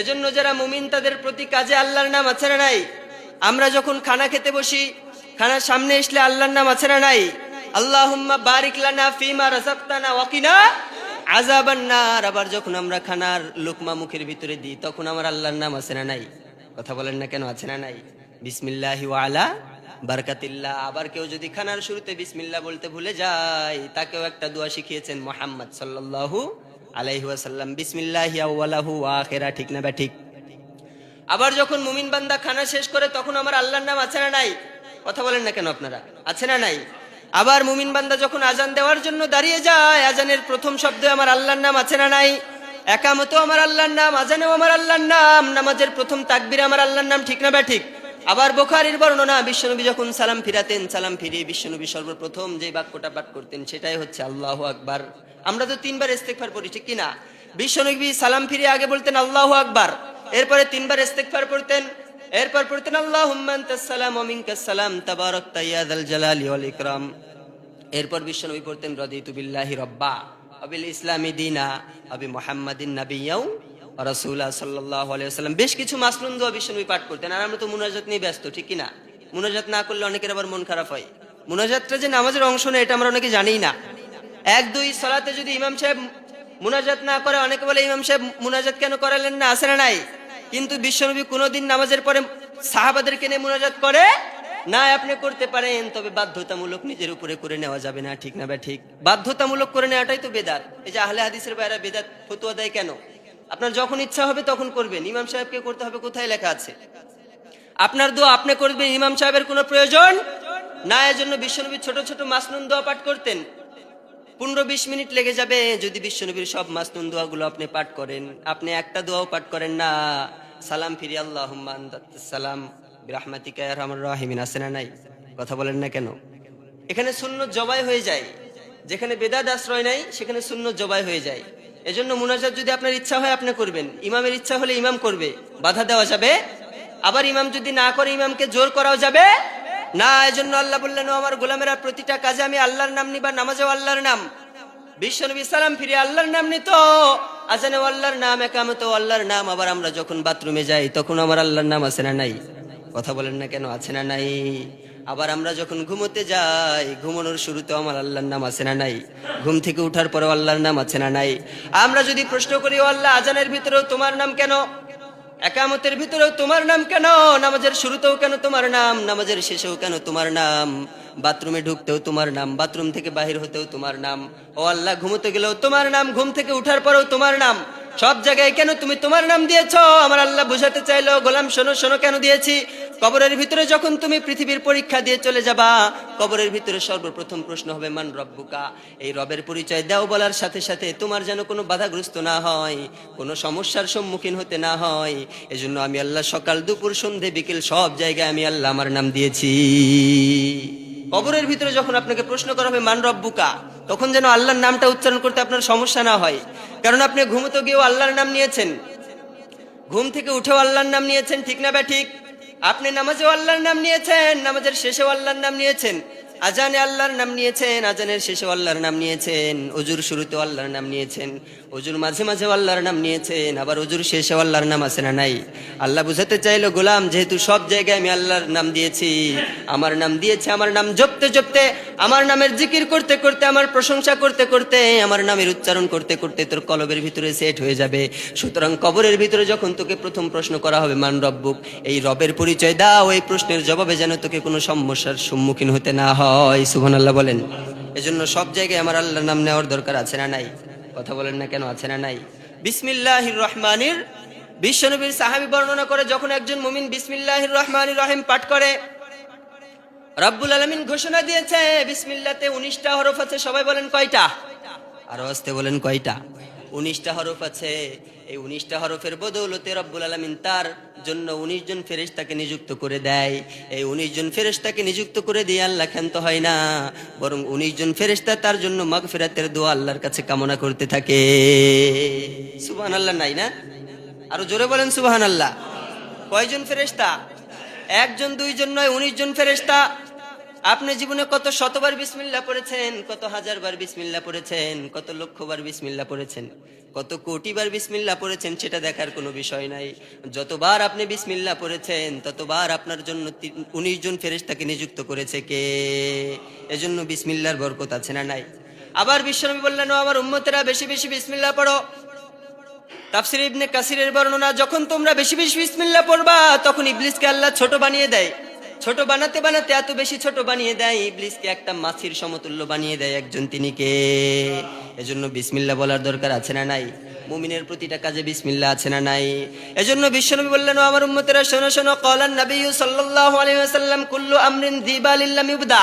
এজন্য যারা মুমিন, তাদের প্রতি কাজে আল্লাহর নাম আছে না নাই? আমরা যখন খানা খেতে বসি, খানার সামনে আসলে আল্লাহর নাম আছে না নাই? আল্লাহুম্মা বারিক লানা ফিমা রাযাকতানা ওয়াকিনা আযাবান নার। আবার যখন আমরা খানার লোকমা মুখের ভিতরে দিই, তখন আমার আল্লাহর নাম আছে না নাই? কথা বলেন না কেন, আছে না নাই? বিসমিল্লাহি আলা বারকাতিল্লাহ। আবার কেউ যদি খানার শুরুতে বিসমিল্লাহ বলতে ভুলে যায়, তাকেও একটা দোয়া শিখিয়েছেন মোহাম্মদ সাল্লাল্লাহু আলাইহি ওয়াসাল্লাম, বিসমিল্লাহি আউয়ালাহু ওয়া আখিরা, ঠিক না বা ঠিক আবার যখন মুমিন বান্দা খানা শেষ করে, তখন আমার আল্লাহর নাম আছে না নাই? কথা বলেন না কেন আপনারা? আছে না নাই? আবার মুমিন বান্দা যখন আজান দেওয়ার জন্য দাঁড়িয়ে যায়, আজানের প্রথম শব্দে আমার আল্লাহর নাম আছে না নাই? একামতো আমার আল্লাহর নাম, আজানেও আমার আল্লাহর নাম, নামাজের প্রথম তাকবিরে আমার আল্লাহর নাম, ঠিক না বা ঠিক আবার বোখারির বর্ণনা, বিশ্বনবী যখন সালাম ফিরাতেন, সালাম ফিরিয়ে বিশ্বনবী সর্বপ্রথম যে বাক্যটা পাঠ করতেন সেটাই হচ্ছে আল্লাহ আকবার। আমরা তো তিনবার ইস্তেকফার পড়ি, ঠিক কিনা বিশ্বনবী সালাম ফিরিয়ে আগে বলতেন আল্লাহ আকবার, এরপরে তিনবার ইস্তেকফার পড়তেন, এরপর পড়তেন আনতাস সালাম সালাম জালালি ওয়াল ইকরাম। এরপর বিশ্বনবী পড়তেন রদিতু বিল্লাহি রব্বা, আবিল ইসলামী দিনা, আবি মুহাম্মাদিন নাবিয়াও রাসূলা সাল্লাল্লাহু আলাইহি বেশ কিছু মাসনুন দোয়া বিশ্বনবী পাঠ করতেন। আর আমরা তো মুনাজাত নিয়ে ব্যস্ত, ঠিক না? মুনাজাত না করলে অনেকের আবার মন খারাপ হয়। মুনাজাতটা যে নামাজের অংশ না এটা আমরা অনেকে জানিই না। এক, দুই, সালাতে যদি ইমাম সাহেব মুনাজাত না করে, অনেকে বলে ইমাম সাহেব মুনাজাত কেন করালেন না? আসে নাই? কিন্তু বিশ্বনবী কোনোদিন নামাজের পরে সাহাবাদেরকে নিয়ে মুনাজাত করে না আপনি করতে পারেন, তবে বাধ্যতামূলক নিজের উপরে করে নেওয়া যাবে না, ঠিক না বা ঠিক। বাধ্যতামূলক করে নেওয়াটাই তো বেদাত। এই যে আহলে হাদিসের বাইরে বেদাত ফতুয়া দেয় কেন? আপনার যখন ইচ্ছা হবে তখন করবেন। ইমাম সাহেবকে করতে হবে, কোথায় লেখা আছে? আপনার দোয়া আপনি করবেন, ইমাম সাহেবের কোনো প্রয়োজন? না, এজন্য বিশ্বনবী ছোট ছোট মাসনুন দোয়া পাঠ করতেন। পনেরো বিশ মিনিট লেগে যাবে, যদি বিশ্বনবীর সব মাসনুন দোয়াগুলো আপনি পাঠ করেন। আপনি একটা দোয়াও পাঠ করেন না। সালাম ফিরি আল্লাহ সালাম। নাই? কথা বলেন না কেন? এখানে শূন্য জবাই হয়ে যায়। যেখানে বেদাত আশ্রয় নাই, সেখানে শূন্য জবাই হয়ে যায়। এজন্য মুনাজাত যদি আপনার ইচ্ছা হয় আপনি করবেন। ইমামের ইচ্ছা হলে ইমাম করবে। বাধা দেওয়া যাবে। আবার ইমাম যদি না করে, ইমামকে জোর করাও যাবে। না, এজন্য আল্লাহ বললেন আমার গোলামেরা, প্রতিটা কাজে আমি আল্লাহর নাম নিবা, নামাজেও আল্লাহর নাম। বিশ্বনবী সালাম ফিরে আল্লাহর নাম নিত। আজানে আল্লাহর নাম একামত আল্লাহর নাম। আবার আমরা যখন বাথরুমে যাই, তখন আমার আল্লাহর নাম আছে না নাই? কথা বলেন না কেন, আছে না নাই? আবার আমরা যখন ঘুমোতে যাই, ঘুমানোর শুরুতেও আমার আল্লাহর নাম আছে না নাই? ঘুম থেকে উঠার পরেও আল্লাহর নাম আছে না নাই? আমরা যদি প্রশ্ন করি আল্লাহ, আজানের ভিতরেও তোমার নাম কেন? একামতের ভিতরেও তোমার নাম কেন? নামাজের শুরুতেও কেন তোমার নাম? নামাজের শেষেও কেন তোমার নাম? বাথরুমে ঢুকতেও তোমার নাম, বাথরুম থেকে বাহির হতেও তোমার নাম। ও আল্লাহ, ঘুমোতে গেলেও তোমার নাম, ঘুম থেকে উঠার পরেও তোমার নাম। সব জায়গায় কেন তুমি তোমার নাম দিয়েছ? আমার আল্লাহ বুঝাতে চাইলো, গোলাম, শোনো শোনো কেন দিয়েছি? কবরের ভিতরে যখন তুমি পৃথিবীর পরীক্ষা দিয়ে চলে যাবা, কবরের ভিতরে সর্বপ্রথম প্রশ্ন হবে, মান রব্বুকা? এই রবের পরিচয় দাও বলার সাথে সাথে তোমার যেন কোনো বাধাগ্রস্ত না হয়, কোনো সমস্যার সম্মুখীন হতে না হয়। এজন্য আমি আল্লাহ সকাল, দুপুর, সন্ধে, বিকেল সব জায়গায় আমি আল্লাহ আমার নাম দিয়েছি। কবরের ভিতরে যখন আপনাকে প্রশ্ন করা হবে, মান রব্বুকা? তখন যেন আল্লাহর নামটা উচ্চারণ করতে আপনার সমস্যা না হয়। কারণ আপনি ঘুমতো গিয়েও আল্লাহর নাম নিয়েছেন। ঘুম থেকে উঠেও আল্লাহর নাম নিয়েছেন, ঠিক না বা ঠিক? আপনি নামাজেও আল্লাহর নাম নিয়েছেন, নামাজের শেষেও আল্লাহর নাম নিয়েছেন, আজানে আল্লাহর নাম নিয়েছেন, আজানের শেষে আল্লাহর নাম নিয়েছেন অজুর শুরুতে আল্লাহর নাম নিয়েছেন অজুর মাঝে মাঝে আল্লাহর নাম নিয়েছেন, আবার অজুর শেষে আল্লাহর নাম আছে না নাই? আল্লাহ বুঝাতে চাইলো, গোলাম, যেহেতু সব জায়গায় আমি আল্লাহর নাম দিয়েছি, আমার নাম দিয়েছে, আমার নাম জপতে জপতে আমার নামের জিকির করতে করতে, আমার প্রশংসা করতে করতে, আমার নামের উচ্চারণ করতে করতে তোর কলবের ভিতরে সেট হয়ে যাবে। সুতরাং কবরের ভিতরে যখন তোকে প্রথম প্রশ্ন করা হবে, মান রব্বুক? এই রবের পরিচয় দাও, এই প্রশ্নের জবাবে যেন তোকে কোনো সমস্যার সম্মুখীন হতে না হয়। সুবহান আল্লাহ বলেন। এজন্য সব জায়গায় আমার আল্লাহর নাম নেওয়ার দরকার আছে না নাই? কথা বলেন না কেন, আছে না নাই? বিসমিল্লাহির রহমানির, বিশ্বনবীর সাহাবি বর্ণনা করে, যখন একজন মুমিন বিসমিল্লাহির রহমানির রহিম পাঠ করে রব্বুল আলমিন ঘোষণা দিয়েছে, বিসমিল্লাতে উনিশটা হরফ আছে, সবাই বলেন কয়টা? আরও আসতে বলেন কয়টা? উনিশটা হরফ আছে, এই উনিশটা হরফের বদৌলতে রব্বুল আলমিন তার জন্য উনিশ জন ফেরেশতাকে নিযুক্ত করে দেয়। এই উনিশ জন ফেরেশতাকে নিযুক্ত করে দিয়ে আল্লাহ ক্ষান্ত হয় না, বরং উনিশ জন ফেরেশতা তার জন্য মাগফিরাতের দোয়া আল্লাহর কাছে কামনা করতে থাকে। সুবহান আল্লাহ নাই না? আরও জোরে বলেন সুবহান আল্লাহ কয়জন ফেরেশতা? একজন, দুইজন নয়, উনিশ জন ফেরেশতা। আপনি জীবনে কত শতবার বিসমিল্লা পড়েছেন, কত হাজার বার বিসমিল্লা পড়েছেন, কত লক্ষ বার বিসমিল্লা পড়েছেন, কত কোটিবার বিসমিল্লা পড়েছেন সেটা দেখার কোনো বিষয় নাই। যতবার আপনি বিসমিল্লা পড়েছেন, ততবার আপনার জন্য উনিশ জন ফেরেশতাকে নিযুক্ত করেছে কে? এজন্য বিসমিল্লার বরকত আছে না নাই? আবার বিশ্বনবী বললেন আমার উম্মতেরা, বেশি বেশি বিসমিল্লা পড়ো। তাফসির ইবনে কাসিরের বর্ণনা, যখন তোমরা বেশি বেশি বিসমিল্লাহ পড়বা, তখন ইবলিসকে আল্লাহ ছোট বানিয়ে দেয়। ছোট বানাতে বানাতে এত বেশি ছোট বানিয়ে দেয়। ইবলিসকে একটা মাছির সমতুল্য বানিয়ে দেয় একজন তিনি কে? এজন্য বিসমিল্লাহ বলার দরকার আছে না নাই? মুমিনের প্রতিটা কাজে বিসমিল্লাহ আছে না নাই? এজন্য বিশ্বনবী বললেন আমার উম্মতেরা, শোনো শোনো, কলান নবী সাল্লাল্লাহু আলাইহি ওয়াসাল্লাম, কুল্লু আমরিন যিবালিল্লাম ইবদা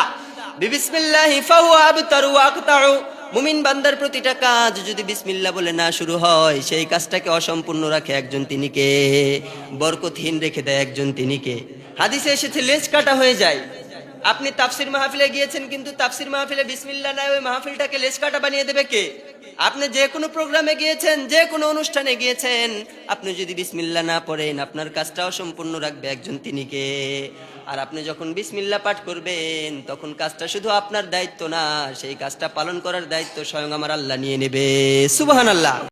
বিবিসমিল্লাহি ফাহুয়া আবতারু ওয়া আকতাউ মুমিন বান্দার প্রতিটা কাজ যদি বিসমিল্লা বলে না শুরু হয়, সেই কাজটাকে অসম্পূর্ণ রাখে একজন তিনিকে বরকতহীন রেখে দেয় একজন তিনিকে হাদিসে এসেছে, লেজ কাটা হয়ে যায়। আপনি তাফসির মাহফিলে গিয়েছেন কিন্তু তাফসির মাহফিলে বিসমিল্লা নাই, ওই মাহফিলটাকে লেজ কাটা বানিয়ে দেবে কে? আপনি যে কোনো প্রোগ্রামে গিয়েছেন, যে কোনো অনুষ্ঠানে গিয়েছেন, আপনি যদি বিসমিল্লা না পড়েন, আপনার কাজটাও সম্পূর্ণ রাখবে একজন তিনিকে আর আপনি যখন বিসমিল্লা পাঠ করবেন, তখন কাজটা শুধু আপনার দায়িত্ব না, সেই কাজটা পালন করার দায়িত্ব স্বয়ং আমার আল্লাহ নিয়ে নেবে। সুবহান আল্লাহ